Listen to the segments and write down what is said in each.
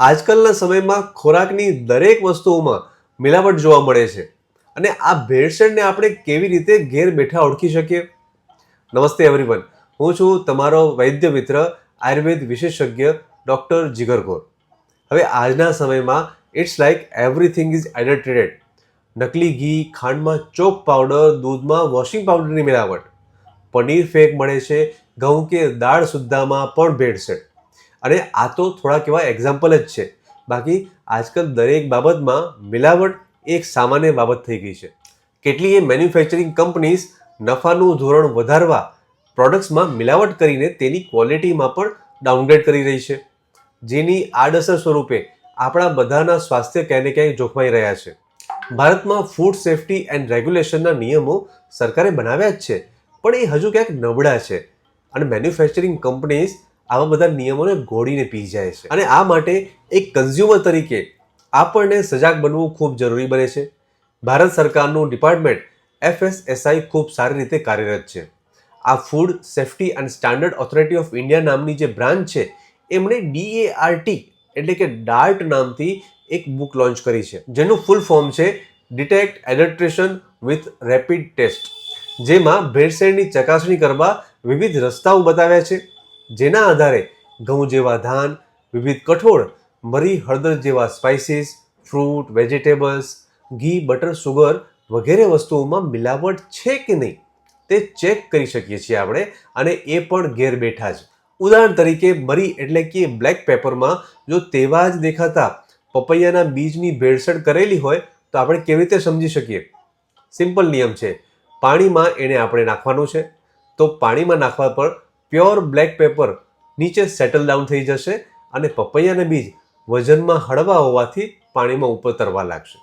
આજકાલના સમયમાં ખોરાકની દરેક વસ્તુઓમાં મિલાવટ જોવા મળે છે. અને આ ભેળસેળને આપણે કેવી રીતે ઘેર બેઠા ઓળખી શકીએ? નમસ્તે એવરીવન હું છું તમારો વૈદ્ય મિત્ર, આયુર્વેદ વિશેષજ્ઞ ડૉક્ટર જીગરગોર. હવે આજના સમયમાં it's like everything is edited નકલી ઘી, ખાંડમાં ચોક પાવડર દૂધમાં વોશિંગ પાવડરની મિલાવટ. પનીર ફેક મળે છે, ઘઉં કે દાળ સુદ્ધામાં પણ ભેળસેળ. અને આ તો થોડાક એવા એક્ઝામ્પલ જ છે. બાકી આજકાલ દરેક બાબતમાં મિલાવટ એક સામાન્ય બાબત થઈ ગઈ છે. કેટલીય મેન્યુફેક્ચરિંગ કંપનીઝ નફાનું ધોરણ વધારવા પ્રોડક્ટ્સમાં મિલાવટ કરીને તેની ક્વોલિટીમાં પણ ડાઉનગ્રેડ કરી રહી છે. જેની આડઅસર સ્વરૂપે આપણા બધાના સ્વાસ્થ્ય ક્યાંય ને ક્યાંય જોખમાઈ રહ્યા છે. ભારતમાં ફૂડ સેફ્ટી એન્ડ રેગ્યુલેશનના નિયમો સરકારે બનાવ્યા જ છે, પણ એ હજુ ક્યાંક નબળા છે. અને મેન્યુફેક્ચરિંગ કંપનીઝ આવા બધા નિયમોને ઘોડીને પી જાય છે. અને આ માટે એક કન્ઝ્યુમર તરીકે આપણને સજાગ બનવું ખૂબ જરૂરી બને છે. ભારત સરકારનું ડિપાર્ટમેન્ટ એફએસએસઆઈ ખૂબ સારી રીતે કાર્યરત છે. આ food safety and standard authority of India નામની જે બ્રાન્ચ છે, એમણે ડીએઆરટી એટલે કે ડાર્ટ નામથી એક બુક લોન્ચ કરી છે. જેનું ફૂલ ફોર્મ છે detect adulteration with rapid test જેમાં ભેળસેળની ચકાસણી કરવા વિવિધ રસ્તાઓ બતાવ્યા છે. જેના આધારે ઘઉં જેવા ધાન, વિવિધ કઠોળ, મરી, હળદર જેવા સ્પાઇસીસ ફ્રૂટ વેજીટેબલ્સ ઘી બટર સુગર વગેરે વસ્તુઓમાં મિલાવટ છે કે નહીં તે ચેક કરી શકીએ છીએ આપણે અને એ પણ ઘેર બેઠા જ. ઉદાહરણ તરીકે મરી એટલે કે બ્લેક પેપરમાં જો તેવા જ દેખાતા પપૈયાના બીજની ભેળસેળ કરેલી હોય તો આપણે કેવી રીતે સમજી શકીએ? સિમ્પલ નિયમ છે. પાણીમાં એને આપણે નાખવાનું છે. તો પાણીમાં નાખવા પર પ્યોર બ્લેક પેપર નીચે સેટલ ડાઉન થઈ જશે અને પપૈયાના બીજ વજનમાં હળવા હોવાથી પાણીમાં ઉપર તરવા લાગશે.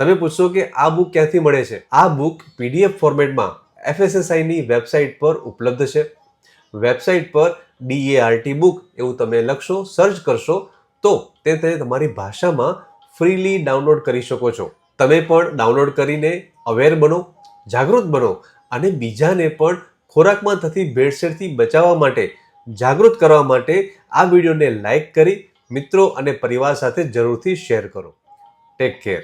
તમે પૂછશો કે આ બુક ક્યાંથી મળે છે? આ બુક પીડીએફ ફોર્મેટમાં એફએસએસઆઈની વેબસાઇટ પર ઉપલબ્ધ છે. વેબસાઇટ પર ડીએઆરટી બુક એવું તમે લખશો સર્ચ કરશો, તો તે તમે તમારી ભાષામાં ફ્રીલી ડાઉનલોડ કરી શકો છો. તમે પણ ડાઉનલોડ કરીને અવેર બનો, જાગૃત બનો અને બીજાને પણ ખોરાકમાં થતી ભેળસેળથી બચાવવા માટે જાગૃત કરવા માટે આ વિડીયોને લાઇક કરી મિત્રો અને પરિવાર સાથે જરૂરથી શેર કરો. Take care